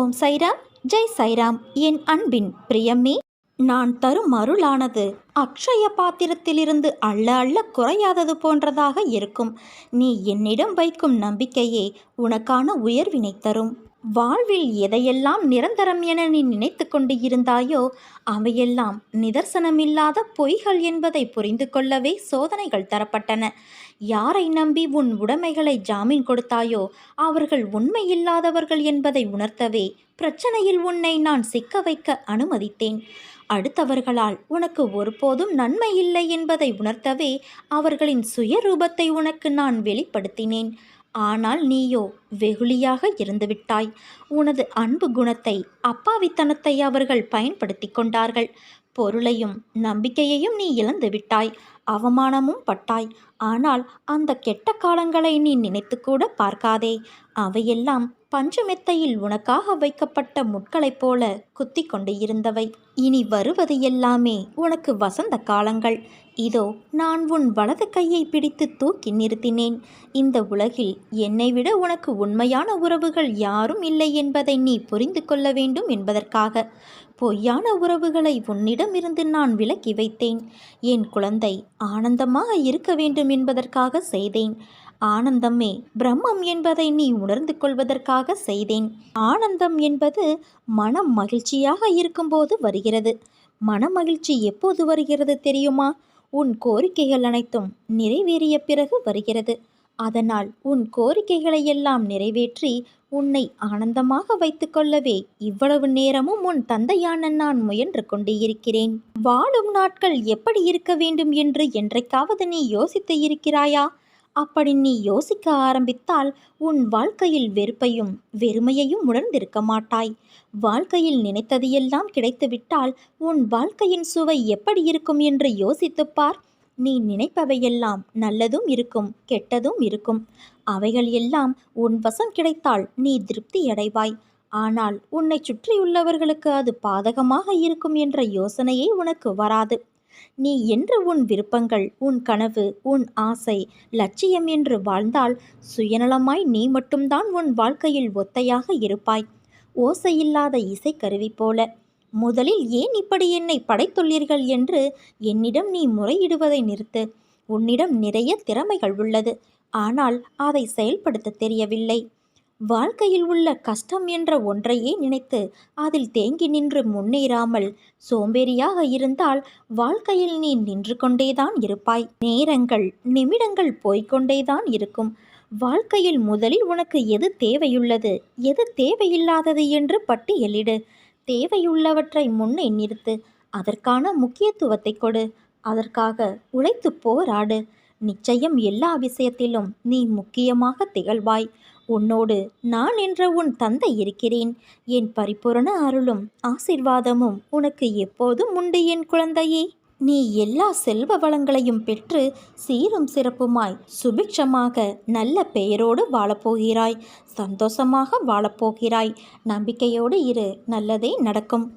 ஓம் சைராம் ஜெய் சைராம். என் அன்பின் பிரியமே நான் தரும் அருளானது அக்ஷய பாத்திரத்திலிருந்து அள்ள அள்ள குறையாதது போன்றதாக இருக்கும். நீ என்னிடம் வைக்கும் நம்பிக்கையே உனக்கான உயர்வினை தரும். வாழ்வில் எதையெல்லாம் நிரந்தரம் என நீ நினைத்து கொண்டு இருந்தாயோ அவையெல்லாம் நிதர்சனமில்லாத பொய்கள் என்பதை புரிந்து கொள்ளவே சோதனைகள் தரப்பட்டன. யாரை நம்பி உன் உடைமைகளை ஜாமீன் கொடுத்தாயோ அவர்கள் உண்மையில்லாதவர்கள் என்பதை உணர்த்தவே பிரச்சனையில் உன்னை நான் சிக்க வைக்க அனுமதித்தேன். அடுத்தவர்களால் உனக்கு ஒருபோதும் நன்மை இல்லை என்பதை உணர்த்தவே அவர்களின் சுயரூபத்தை உனக்கு நான் வெளிப்படுத்தினேன். ஆனால் நீயோ வெகுளியாக இருந்துவிட்டாய். உனது அன்பு குணத்தை அப்பாவித்தனத்தை அவர்கள் பயன்படுத்தி கொண்டார்கள். பொருளையும் நம்பிக்கையையும் நீ இழந்து விட்டாய். அவமானமும் பட்டாய். ஆனால் அந்த கெட்ட காலங்களை நீ நினைத்து கூட பார்க்காதே. அவையெல்லாம் பஞ்சமெத்தையில் உனக்காக வைக்கப்பட்ட முட்களைப் போல குத்தி கொண்டு இருந்தவை. இனி வருவது எல்லாமே உனக்கு வசந்த காலங்கள். இதோ நான் உன் வலது கையை பிடித்து தூக்கி நிறுத்தினேன். இந்த உலகில் என்னை விட உனக்கு உண்மையான உறவுகள் யாரும் இல்லை என்பதை நீ புரிந்து கொள்ள வேண்டும் என்பதற்காக. பொய்யான உறவுகளை உன்னிடமிருந்து நான் விலக்கி வைத்தேன். என் குழந்தை ஆனந்தமாக இருக்க வேண்டும் என்பதற்காக செய்தேன். ஆனந்தமே பிரம்மம் என்பதை நீ உணர்ந்து கொள்வதற்காக செய்தேன். ஆனந்தம் என்பது மனம் மகிழ்ச்சியாக இருக்கும்போது வருகிறது. மன மகிழ்ச்சி எப்போது வருகிறது தெரியுமா? உன் கோரிக்கைகள் அனைத்தும் நிறைவேறிய பிறகு வருகிறது. அதனால் உன் கோரிக்கைகளை எல்லாம் நிறைவேற்றி உன்னை ஆனந்தமாக வைத்துக்கொள்ளவே இவ்வளவு நேரமும் உன் தந்தையான நான் முயன்று கொண்டு இருக்கிறேன். வாழும் நாட்கள் எப்படி இருக்க வேண்டும் என்று என்றைக்காவது நீ யோசித்து இருக்கிறாயா? அப்படி நீ யோசிக்க ஆரம்பித்தால் உன் வாழ்க்கையில் வெறுப்பையும் வெறுமையையும் உணர்ந்திருக்க மாட்டாய். வாழ்க்கையில் நினைத்தது எல்லாம் கிடைத்துவிட்டால் உன் வாழ்க்கையின் சுவை எப்படி இருக்கும் என்று யோசித்துப்பார் நீ நினைப்பவையெல்லாம் நல்லதும் இருக்கும் கெட்டதும் இருக்கும். அவைகள் எல்லாம் உன் வசம் கிடைத்தால் நீ திருப்தி அடைவாய். ஆனால் உன்னை சுற்றியுள்ளவர்களுக்கு அது பாதகமாக இருக்கும் என்ற யோசனையே உனக்கு வராது. நீ என்று உன் விருப்பங்கள் உன் கனவு உன் ஆசை லட்சியம் என்று வாழ்ந்தால் சுயநலமாய் நீ மட்டும்தான் உன் வாழ்க்கையில் ஒத்தையாக இருப்பாய். ஓசையில்லாத இசைக்கருவி போல முதலில் ஏன் இப்படி என்னை படைத்துள்ளீர்கள் என்று என்னிடம் நீ முறையிடுவதை நிறுத்து. உன்னிடம் நிறைய திறமைகள் உள்ளது. ஆனால் அதை செயல்படுத்த தெரியவில்லை. வாழ்க்கையில் உள்ள கஷ்டம் என்ற ஒன்றையே நினைத்து அதில் தேங்கி நின்று முன்னேறாமல் சோம்பேறியாக இருந்தால் வாழ்க்கையில் நீ நின்று கொண்டேதான் இருப்பாய். நேரங்கள் நிமிடங்கள் போய்கொண்டேதான் இருக்கும். வாழ்க்கையில் முதலில் உனக்கு எது தேவையுள்ளது? எது தேவையில்லாதது என்று பட்டியலிடு. தேவையுள்ளவற்றை முன்னே நிறுத்து. அதற்கான முக்கியத்துவத்தை கொடு. அதற்காக உழைத்து போராடு. நிச்சயம் எல்லா விஷயத்திலும் நீ முக்கியமாக திகழ்வாய். உன்னோடு நான் என்ற உன் தந்தை இருக்கிறேன். என் பரிபூரண அருளும் ஆசிர்வாதமும் உனக்கு எப்போதும் உண்டு என் குழந்தையே. நீ எல்லா செல்வ வளங்களையும் பெற்று சீரும் சிறப்புமாய் சுபிக்ஷமாக நல்ல பெயரோடு வாழப்போகிறாய். சந்தோஷமாக வாழப்போகிறாய். நம்பிக்கையோடு இரு. நல்லதே நடக்கும்.